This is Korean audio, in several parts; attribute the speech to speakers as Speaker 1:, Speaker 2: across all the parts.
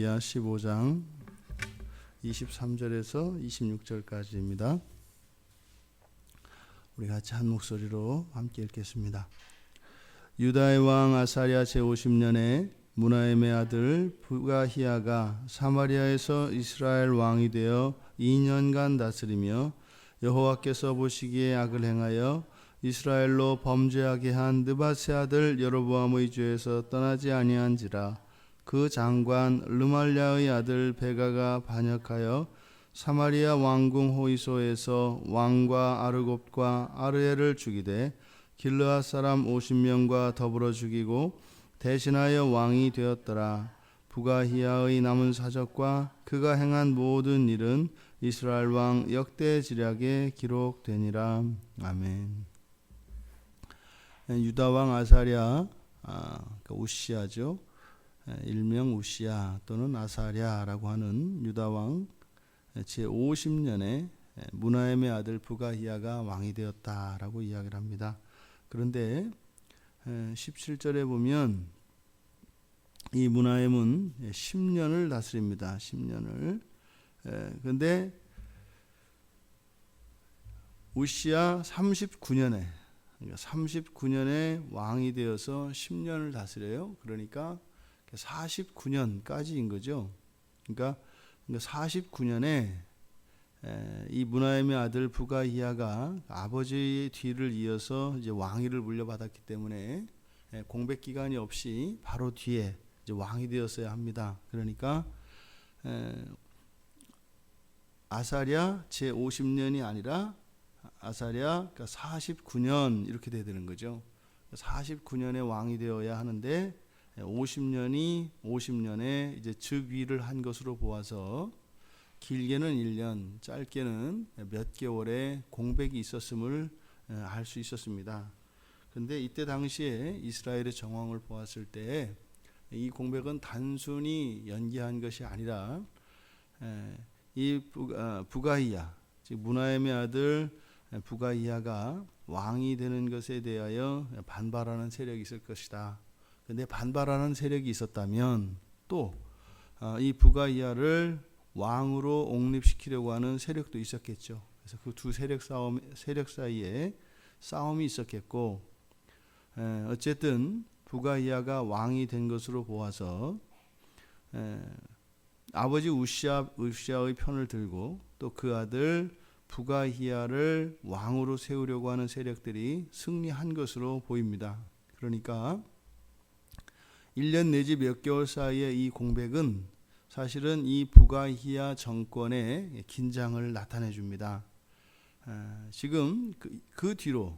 Speaker 1: 열왕기하 15장 23절에서 26절까지입니다. 우리 같이 한 목소리로 함께 읽겠습니다. 유다의 왕 아사랴 제50년에 문하엠의 아들 부가히야가 사마리아에서 이스라엘 왕이 되어 2년간 다스리며 여호와께서 보시기에 악을 행하여 이스라엘로 범죄하게 한 느바세 아들 여로보암의 죄에서 떠나지 아니한지라 그 장관 르말랴의 아들 베가가 반역하여 사마리아 왕궁 호이소에서 왕과 아르곱과 아르엘을 죽이되 길르앗 사람 50명과 더불어 죽이고 대신하여 왕이 되었더라. 부가히야의 남은 사적과 그가 행한 모든 일은 이스라엘 왕 역대 지략에 기록되니라. 아멘. 유다 왕 아사랴 아, 그러니까 우시아죠. 일명 우시아 또는 아사랴라고 하는 유다 왕 제 50년에 문하엠의 아들 부가히야가 왕이 되었다라고 이야기를 합니다. 그런데 17절에 보면 이 문하엠은 10년을 다스립니다. 10년을. 그런데 우시아 39년에 그러니까 39년에 왕이 되어서 10년을 다스려요. 그러니까 49년까지인 거죠. 그러니까 49년에 이 문하임의 아들 부가이야가 아버지의 뒤를 이어서 이제 왕위를 물려받았기 때문에 공백 기간이 없이 바로 뒤에 왕이 되었어야 합니다. 그러니까 아사랴 제 50년이 아니라 아사랴 49년 이렇게 되는 거죠. 49년에 왕이 되어야 하는데 50년이 50년에 이제 즉위를 한 것으로 보아서 길게는 1년, 짧게는 몇 개월의 공백이 있었음을 알 수 있었습니다. 그런데 이때 당시에 이스라엘의 정황을 보았을 때 이 공백은 단순히 연기한 것이 아니라 이 부가이야, 즉 문하엠의 아들 부가이야가 왕이 되는 것에 대하여 반발하는 세력이 있을 것이다. 근데 반발하는 세력이 있었다면 또이 어, 부가이야를 왕으로 옹립시키려고 하는 세력도 있었겠죠. 그래서 그 두 세력 싸움 세력 사이에 싸움이 있었겠고 어쨌든 부가이야가 왕이 된 것으로 보아서 아버지 우시아 우시아의 편을 들고 또 그 아들 부가히야를 왕으로 세우려고 하는 세력들이 승리한 것으로 보입니다. 그러니까 1년 내지 몇 개월 사이에 이 공백은 사실은 이 부가히야 정권의 긴장을 나타내 줍니다. 지금 그, 그 뒤로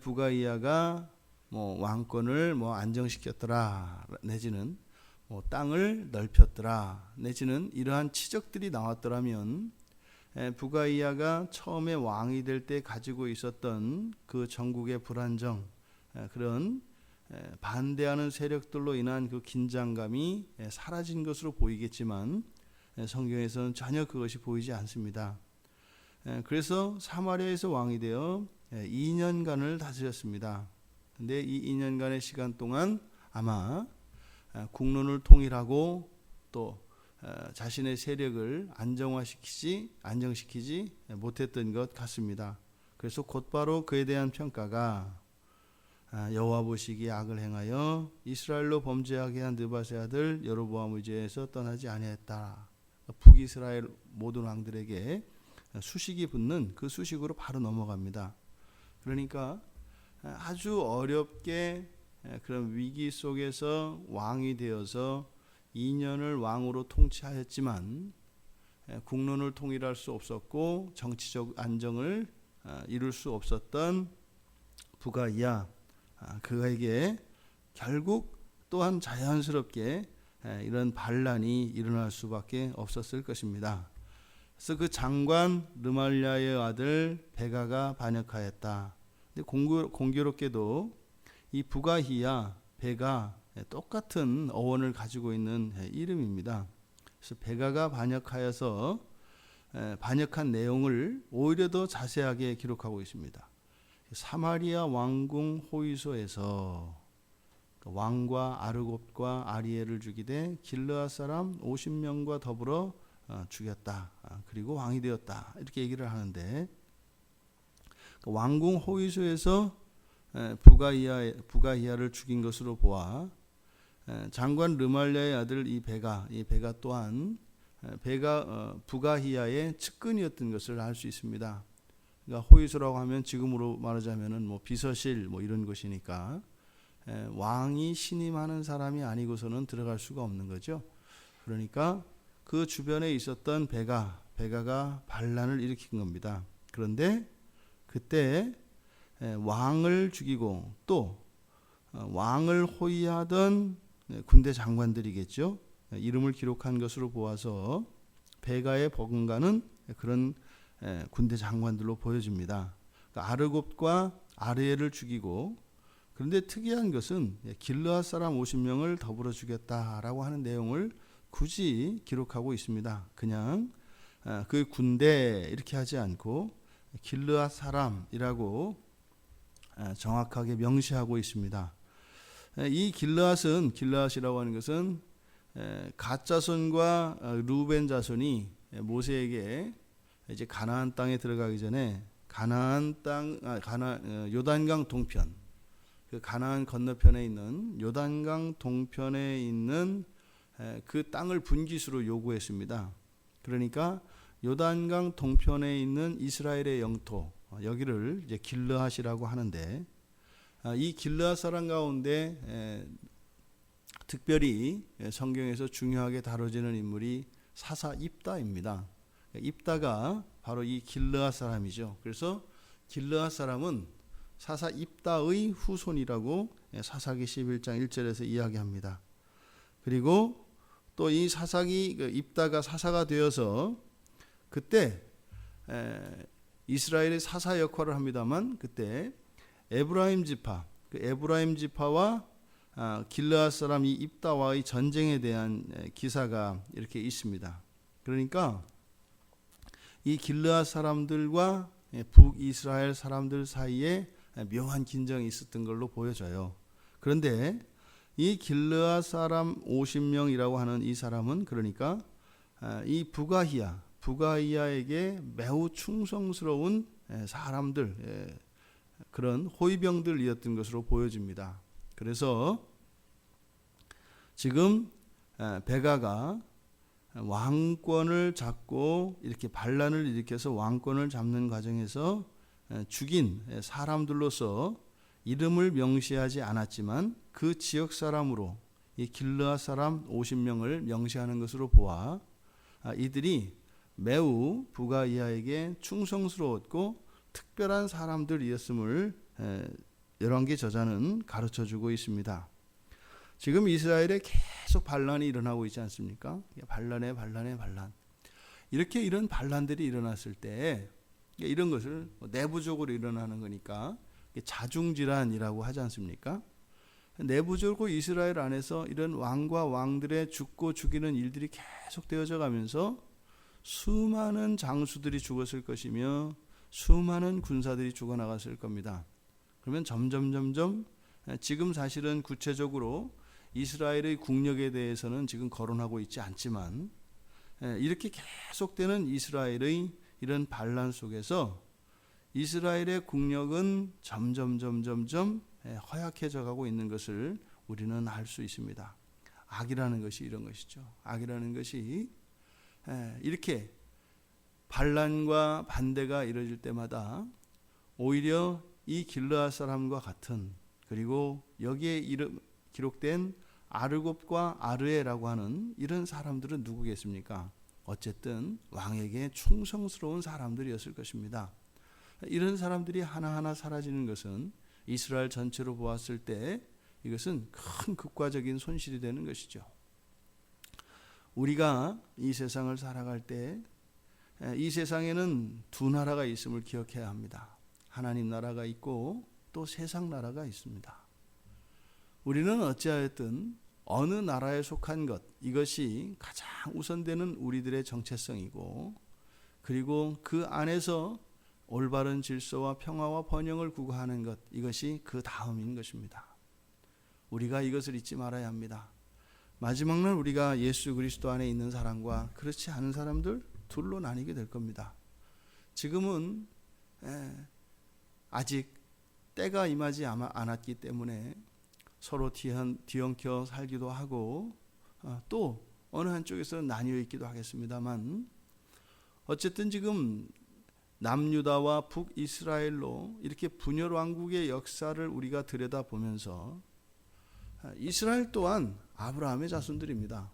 Speaker 1: 부가히야가 뭐 왕권을 뭐 안정시켰더라 내지는 뭐 땅을 넓혔더라 내지는 이러한 치적들이 나왔더라면 부가이야가 처음에 왕이 될 때 가지고 있었던 그 전국의 불안정 그런 반대하는 세력들로 인한 그 긴장감이 사라진 것으로 보이겠지만 성경에서는 전혀 그것이 보이지 않습니다. 그래서 사마리아에서 왕이 되어 2년간을 다스렸습니다. 근데 이 2년간의 시간 동안 아마 국론을 통일하고 또 자신의 세력을 안정화시키지 안정시키지 못했던 것 같습니다. 그래서 곧바로 그에 대한 평가가 아, 여호와 보시기에 악을 행하여 이스라엘로 범죄하게 한 느바세 아들 여로보암의 죄에서 떠나지 아니했다. 북이스라엘 모든 왕들에게 수식이 붙는 그 수식으로 바로 넘어갑니다. 그러니까 아주 어렵게 그런 위기 속에서 왕이 되어서 2년을 왕으로 통치하였지만 국론을 통일할 수 없었고 정치적 안정을 아, 이룰 수 없었던 부가이야 아, 그에게 결국 또한 자연스럽게 이런 반란이 일어날 수밖에 없었을 것입니다. 그래서 그 장관 르말랴의 아들 베가가 반역하였다. 근데 공교, 공교 롭게도 이 부가히야 베가 똑같은 어원을 가지고 있는 이름입니다. 그래서 베가가 반역하여서 반역한 내용을 오히려 더 자세하게 기록하고 있습니다. 사마리아 왕궁 호위소에서 왕과 아르곱과 아리엘을 죽이되 길르앗 사람 50명과 더불어 어, 죽였다. 아, 그리고 왕이 되었다. 이렇게 얘기를 하는데 그 왕궁 호위소에서 에, 부가이야 부가이야를 죽인 것으로 보아 에, 장관 르말랴의 아들 이 베가 이 베가 또한 에, 베가 어, 부가히야의 측근이었던 것을 알 수 있습니다. 그러니까 호위소라고 하면 지금으로 말하자면은 뭐 비서실 뭐 이런 것이니까 에, 왕이 신임하는 사람이 아니고서는 들어갈 수가 없는 거죠. 그러니까 그 주변에 있었던 베가 베가가 반란을 일으킨 겁니다. 그런데 그때 에, 왕을 죽이고 또 어, 왕을 호위하던 네, 군대 장관들이겠죠. 에, 이름을 기록한 것으로 보아서 베가의 버금가는 그런 에, 군대 장관들로 보여집니다. 그러니까 아르곱과 아르엘을 죽이고 그런데 특이한 것은 예, 길르앗 사람 50명을 더불어 죽였다라고 하는 내용을 굳이 기록하고 있습니다. 그냥 아, 그 군대 이렇게 하지 않고 길르앗 사람이라고 아, 정확하게 명시하고 있습니다. 에, 이 길르앗은 길르앗이라고 하는 것은 에, 갓 자손과 어, 루벤 자손이 모세에게 이제 가나안 땅에 들어가기 전에 가나안 땅 아, 가나 어, 요단강 동편 그 가나안 건너편에 있는 요단강 동편에 있는 에, 그 땅을 분기수로 요구했습니다. 그러니까 요단강 동편에 있는 이스라엘의 영토 어, 여기를 이제 길르앗이라고 하는데 아, 이 길르앗 사람 가운데 에, 특별히 예, 성경에서 중요하게 다뤄지는 인물이 사사 입다입니다. 입다가 바로 이 길르앗 사람이죠. 그래서 길르앗 사람은 사사 입다의 후손이라고 예, 사사기 11장 1절에서 이야기합니다. 그리고 또 이 사사기 그 입다가 사사가 되어서 그때 에, 이스라엘의 사사 역할을 합니다만 그때 에브라임 지파 그 에브라임 지파와 아, 길르앗 사람 이 입다와의 전쟁에 대한 에, 기사가 이렇게 있습니다. 그러니까 이 길르앗 사람들과 예, 북이스라엘 사람들 사이에 묘한 긴장이 있었던 걸로 보여져요. 그런데 이 길르앗 사람 50명이라고 하는 이 사람은 그러니까 아, 이 부가히야 부가히야에게 매우 충성스러운 예, 사람들 예, 그런 호위병들이었던 것으로 보여집니다. 그래서 지금 에, 베가가 왕권을 잡고 이렇게 반란을 일으켜서 왕권을 잡는 과정에서 에, 죽인 사람들로서 이름을 명시하지 않았지만 그 지역 사람으로 이 길르앗 사람 50명을 명시하는 것으로 보아 아, 이들이 매우 부가 이하에게 충성스러웠고 특별한 사람들이었음을 에, 열왕기 저자는 가르쳐 주고 있습니다. 지금 이스라엘에 계속 반란이 일어나고 있지 않습니까? 반란에 반란에 반란. 이렇게 이런 반란들이 일어났을 때 이런 것을 내부적으로 일어나는 거니까 자중질환이라고 하지 않습니까? 내부적으로 이스라엘 안에서 이런 왕과 왕들의 죽고 죽이는 일들이 계속 되어져 가면서 수많은 장수들이 죽었을 것이며 수많은 군사들이 죽어나갔을 겁니다. 그러면 점점 점점 지금 사실은 구체적으로 이스라엘의 국력에 대해서는 지금 거론하고 있지 않지만 이렇게 계속되는 이스라엘의 이런 반란 속에서 이스라엘의 국력은 점점 점점점 허약해져 가고 있는 것을 우리는 알 수 있습니다. 악이라는 것이 이런 것이죠. 악이라는 것이 이렇게 반란과 반대가 이루어질 때마다 오히려 이 길르앗 사람과 같은 그리고 여기에 이름 기록된 아르곱과 아르에라고 하는 이런 사람들은 누구겠습니까? 어쨌든 왕에게 충성스러운 사람들이었을 것입니다. 이런 사람들이 하나하나 사라지는 것은 이스라엘 전체로 보았을 때 이것은 큰 극과적인 손실이 되는 것이죠. 우리가 이 세상을 살아갈 때 이 세상에는 두 나라가 있음을 기억해야 합니다. 하나님 나라가 있고 또 세상 나라가 있습니다. 우리는 어찌하였든 어느 나라에 속한 것 이것이 가장 우선되는 우리들의 정체성이고 그리고 그 안에서 올바른 질서와 평화와 번영을 구가하는 것 이것이 그 다음인 것입니다. 우리가 이것을 잊지 말아야 합니다. 마지막 날 우리가 예수 그리스도 안에 있는 사람과 그렇지 않은 사람들 둘로 나뉘게 될 겁니다. 지금은 예, 아직 때가 임하지 않았기 때문에 서로 뒤엉켜 살기도 하고 어, 또 어느 한쪽에서는 나뉘어 있기도 하겠습니다만 어쨌든 지금 남유다와 북이스라엘로 이렇게 분열 왕국의 역사를 우리가 들여다보면서 아, 이스라엘 또한 아브라함의 자손들입니다.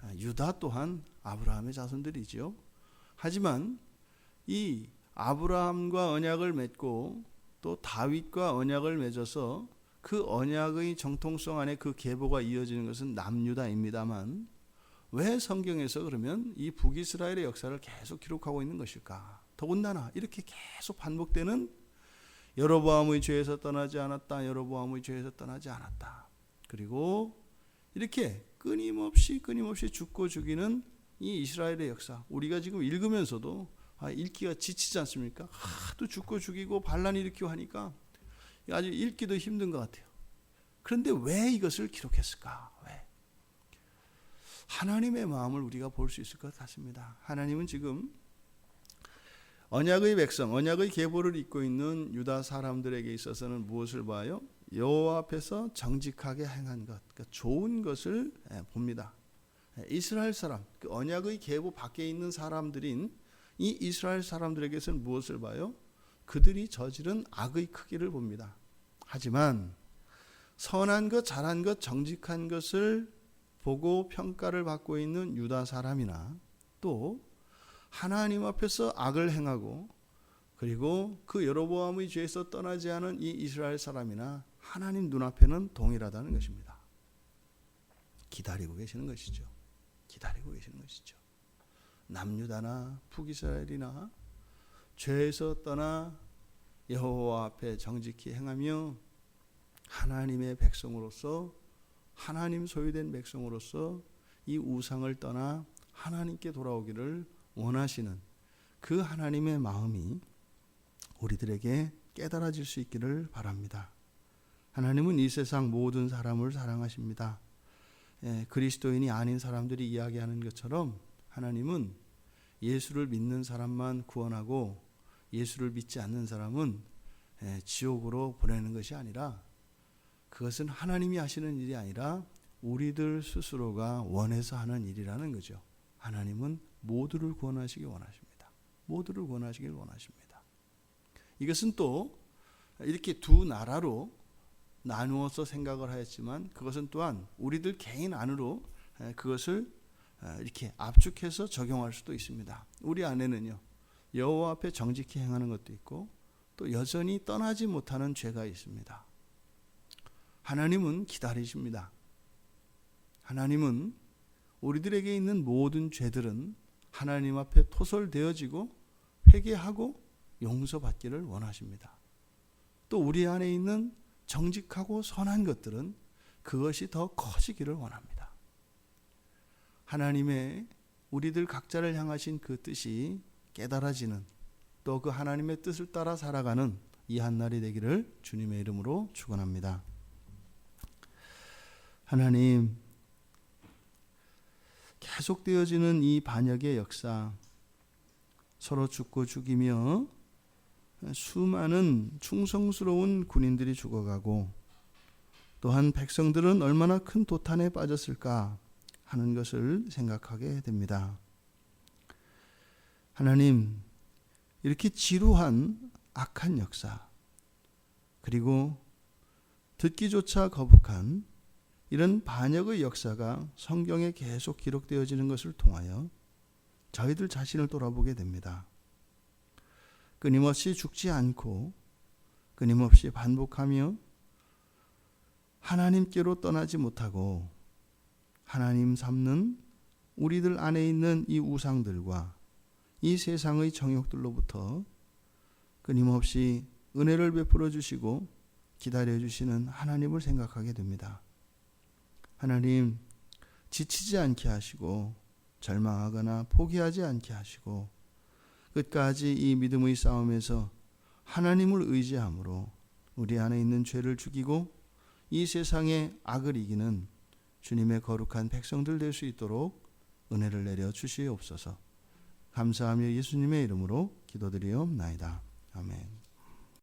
Speaker 1: 아, 유다 또한 아브라함의 자손들이죠. 하지만 이 아브라함과 언약을 맺고 또 다윗과 언약을 맺어서 그 언약의 정통성 안에 그 계보가 이어지는 것은 남유다입니다만 왜 성경에서 그러면 이 북이스라엘의 역사를 계속 기록하고 있는 것일까? 더군다나 이렇게 계속 반복되는 여로보암의 죄에서 떠나지 않았다. 여로보암의 죄에서 떠나지 않았다. 그리고 이렇게 끊임없이 끊임없이 죽고 죽이는 이 이스라엘의 역사. 우리가 지금 읽으면서도 아, 읽기가 지치지 않습니까? 하도 죽고 죽이고 반란 일으키고 하니까 아주 읽기도 힘든 것 같아요. 그런데 왜 이것을 기록했을까? 왜? 하나님의 마음을 우리가 볼 수 있을 것 같습니다. 하나님은 지금 언약의 백성, 언약의 계보를 잇고 있는 유다 사람들에게 있어서는 무엇을 봐요? 여호와 앞에서 정직하게 행한 것, 그러니까 좋은 것을 예, 봅니다. 예, 이스라엘 사람, 그 언약의 계보 밖에 있는 사람들인 이 이스라엘 사람들에게서는 무엇을 봐요? 그들이 저지른 악의 크기를 봅니다. 하지만 선한 것, 잘한 것, 정직한 것을 보고 평가를 받고 있는 유다 사람이나 또 하나님 앞에서 악을 행하고 그리고 그 여로보암의 죄에서 떠나지 않은 이 이스라엘 사람이나 하나님 눈앞에는 동일하다는 것입니다. 기다리고 계시는 것이죠. 기다리고 계시는 것이죠. 남유다나 북이스라엘이나 죄에서 떠나 여호와 앞에 정직히 행하며 하나님의 백성으로서 하나님 소유된 백성으로서 이 우상을 떠나 하나님께 돌아오기를 원하시는 그 하나님의 마음이 우리들에게 깨달아질 수 있기를 바랍니다. 하나님은 이 세상 모든 사람을 사랑하십니다. 예, 그리스도인이 아닌 사람들이 이야기하는 것처럼 하나님은 예수를 믿는 사람만 구원하고 예수를 믿지 않는 사람은 예, 지옥으로 보내는 것이 아니라 그것은 하나님이 하시는 일이 아니라 우리들 스스로가 원해서 하는 일이라는 거죠. 하나님은 모두를 구원하시기 원하십니다. 모두를 구원하시길 원하십니다. 이것은 또 이렇게 두 나라로 나누어서 생각을 하였지만 그것은 또한 우리들 개인 안으로 그것을 이렇게 압축해서 적용할 수도 있습니다. 우리 안에는요 여호와 앞에 정직히 행하는 것도 있고 또 여전히 떠나지 못하는 죄가 있습니다. 하나님은 기다리십니다. 하나님은 우리들에게 있는 모든 죄들은 하나님 앞에 토설되어지고 회개하고 용서받기를 원하십니다. 또 우리 안에 있는 정직하고 선한 것들은 그것이 더 커지기를 원합니다. 하나님의 우리들 각자를 향하신 그 뜻이 깨달아지는 또 그 하나님의 뜻을 따라 살아가는 이 한날이 되기를 주님의 이름으로 축원합니다. 하나님 계속되어지는 이 반역의 역사 서로 죽고 죽이며 수많은 충성스러운 군인들이 죽어가고 또한 백성들은 얼마나 큰 도탄에 빠졌을까 하는 것을 생각하게 됩니다. 하나님, 이렇게 지루한 악한 역사, 그리고 듣기조차 거북한 이런 반역의 역사가 성경에 계속 기록되어지는 것을 통하여 저희들 자신을 돌아보게 됩니다. 끊임없이 죽지 않고 끊임없이 반복하며 하나님께로 떠나지 못하고 하나님 삼는 우리들 안에 있는 이 우상들과 이 세상의 정욕들로부터 끊임없이 은혜를 베풀어 주시고 기다려 주시는 하나님을 생각하게 됩니다. 하나님 지치지 않게 하시고 절망하거나 포기하지 않게 하시고 끝까지 이 믿음의 싸움에서 하나님을 의지함으로 우리 안에 있는 죄를 죽이고 이 세상의 악을 이기는 주님의 거룩한 백성들 될 수 있도록 은혜를 내려 주시옵소서. 감사하며 예수님의 이름으로 기도드리옵나이다. 아멘.